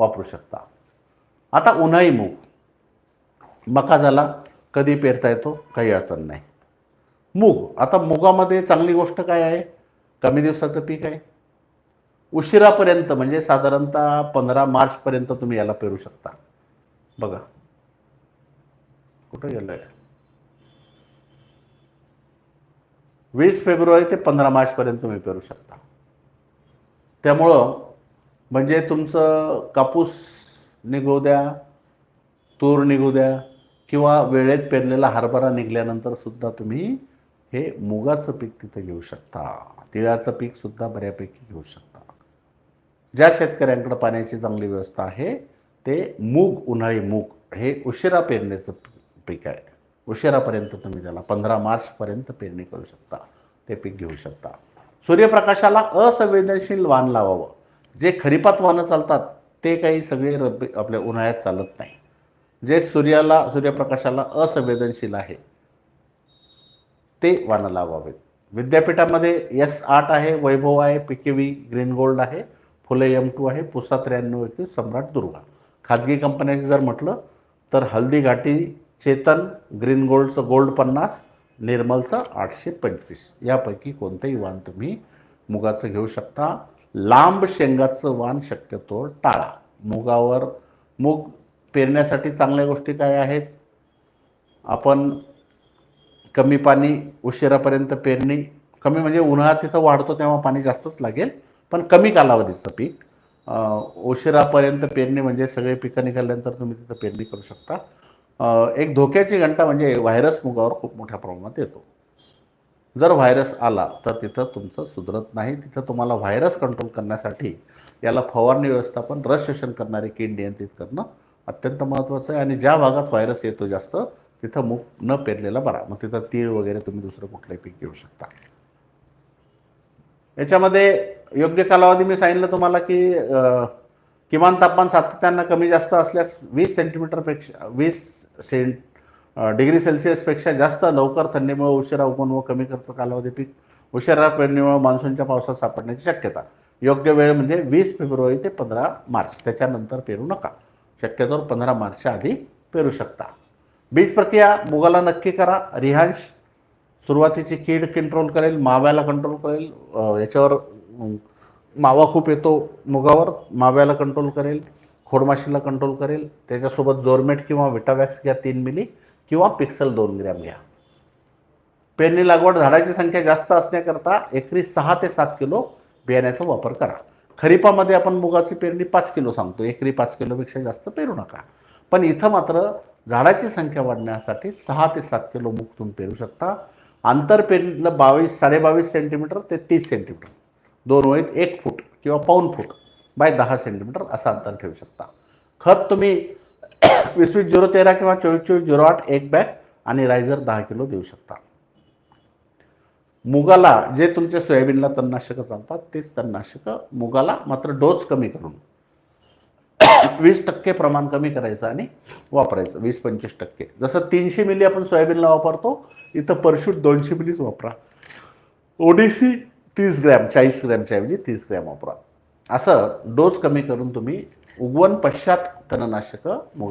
वापरू शकता. आता उन्हाळी मूग. मका झाला कधी पेरता येतो? काही अडचण नाही. मूग. आता मुगामध्ये चांगली गोष्ट काय आहे? कमी दिवसाचं पीक आहे. उशिरापर्यंत म्हणजे साधारणतः पंधरा मार्चपर्यंत तुम्ही याला पेरू शकता. बघा. कुठं गेलं आहे वीस फेब्रुवारी ते पंधरा मार्चपर्यंत तुम्ही पेरू शकता. त्यामुळं म्हणजे तुमचं कापूस निघू द्या तूर निघू द्या किंवा वेळेत पेरलेला हरभरा निघाल्यानंतर सुद्धा तुम्ही हे मुगाचं पीक तिथं घेऊ शकता. तिळाचं पीक सुद्धा बऱ्यापैकी घेऊ शकता. ज्या शेतकऱ्यांकडे पाण्याची चांगली व्यवस्था आहे ते मूग उन्हाळी मूग हे उशिरा पेरण्याचं पीक आहे. उशिरापर्यंत तुम्ही त्याला पंधरा मार्चपर्यंत पेरणी करू शकता. ते पीक घेऊ शकता. सूर्यप्रकाशाला असंवेदनशील वाण लावावं. जे खरीपात वाहनं चालतात ते काही सगळे रब्बी आपल्या उन्हाळ्यात चालत नाही. जे सूर्याला सूर्यप्रकाशाला असंवेदनशील आहे ते वाणं लावावेत. विद्यापीठामध्ये एस आठ आहे वैभव आहे P K V green gold आहे फुले एम टू आहे पुसा त्र्याण्णव एकवीस सम्राट दुर्गा. खाजगी कंपन्याचे जर म्हटलं तर हल्दी घाटी चेतन ग्रीन गोल्डचं गोल्ड पन्नास निर्मलचं आठशे पंचवीस. यापैकी कोणतंही वाहन तुम्ही मुगाचं घेऊ शकता. लांब शेंगाचं वाण शक्यतो टाळा. मुगावर मूग पेरण्यासाठी चांगल्या गोष्टी काय आहेत? आपण कमी पाणी उशिरापर्यंत पेरणी कमी म्हणजे उन्हाळा तिथं वाढतो तेव्हा पाणी जास्तच लागेल पण कमी कालावधीचं पीक. उशिरापर्यंत पेरणी म्हणजे सगळे पिकं निघाल्यानंतर तुम्ही तिथं पेरणी करू शकता. एक धोक्याची घंटा म्हणजे व्हायरस मुगावर खूप मोठ्या प्रमाणात येतो. जर व्हायरस आला तर तिथं तुमचं सुधरत नाही. तिथं तुम्हाला व्हायरस कंट्रोल करण्यासाठी याला फवारणी व्यवस्थापन रस शोषण करणारे कीड नियंत्रित करणं अत्यंत महत्त्वाचं आहे. आणि ज्या भागात व्हायरस येतो जास्त तिथं मूग न पेरलेला बरा. मग तिथं तीळ वगैरे तुम्ही दुसरं कुठलंही पीक घेऊ शकता. याच्यामध्ये योग्य कालावधी मी सांगितलं तुम्हाला की किमान तापमान सातत्यानं कमी जास्त असल्यास वीस सेंटीमीटरपेक्षा वीस सेंट डिग्री सेल्सिअसपेक्षा जास्त लवकर थंडीमुळे उशिरा उगवण व कमी खर्च कालावधी पीक उशिरा पेरणीमुळे मान्सूनच्या पावसात सापडण्याची शक्यता. योग्य वेळ म्हणजे वीस फेब्रुवारी ते पंधरा मार्च. त्याच्यानंतर पेरू नका. शक्यतोवर पंधरा मार्चच्या आधी पेरू शकता. बीज प्रक्रिया मुगाला नक्की करा. रिहांश सुरुवातीची कीड कंट्रोल करेल माव्याला कंट्रोल करेल याच्यावर मावा खूप येतो मुगावर माव्याला कंट्रोल करेल खोडमाशीला कंट्रोल करेल. त्याच्यासोबत जोरमेट किंवा विटावॅक्स घ्या तीन मिली. किंवा पिक्सल दोन ग्रॅम घ्या. पेरणी लागवड झाडाची संख्या जास्त असण्याकरता एकरी सहा ते सात किलो बियाण्याचा वापर करा. खरीपामध्ये आपण मुगाची पेरणी पाच किलो सांगतो. एकरी पाच किलोपेक्षा जास्त पेरू नका. पण इथं मात्र झाडाची संख्या वाढण्यासाठी सहा ते सात किलो मुगतून तुम्ही पेरू शकता. आंतर पेरणीतलं बावीस साडेबावीस सेंटीमीटर ते तीस सेंटीमीटर. दोन वळीत एक फूट किंवा पाऊन फूट बाय दहा सेंटीमीटर असं अंतर ठेवू शकता. खत तुम्ही वीस झिरो तेरा किंवा चोवीस चोवीस झिरो आठ एक बॅग आणि रायझर दहा किलो देऊ शकता. मुगाला जे तुमच्या सोयाबीनला तणनाशकं चालतात तेच तणनाशकं मुगाला मात्र डोस कमी करून. वीस टक्के प्रमाण कमी करायचं आणि वापरायचं वीस पंचवीस टक्के. जसं तीनशे मिली आपण सोयाबीनला वापरतो इथं परशूट दोनशे मिलीच वापरा. ओडीसी तीस ग्रॅम चाळीस ग्रॅमच्या ऐवजी तीस ग्रॅम वापरा. असं डोस कमी करून तुम्ही उगवण पश्चात तणनाशकं मुगा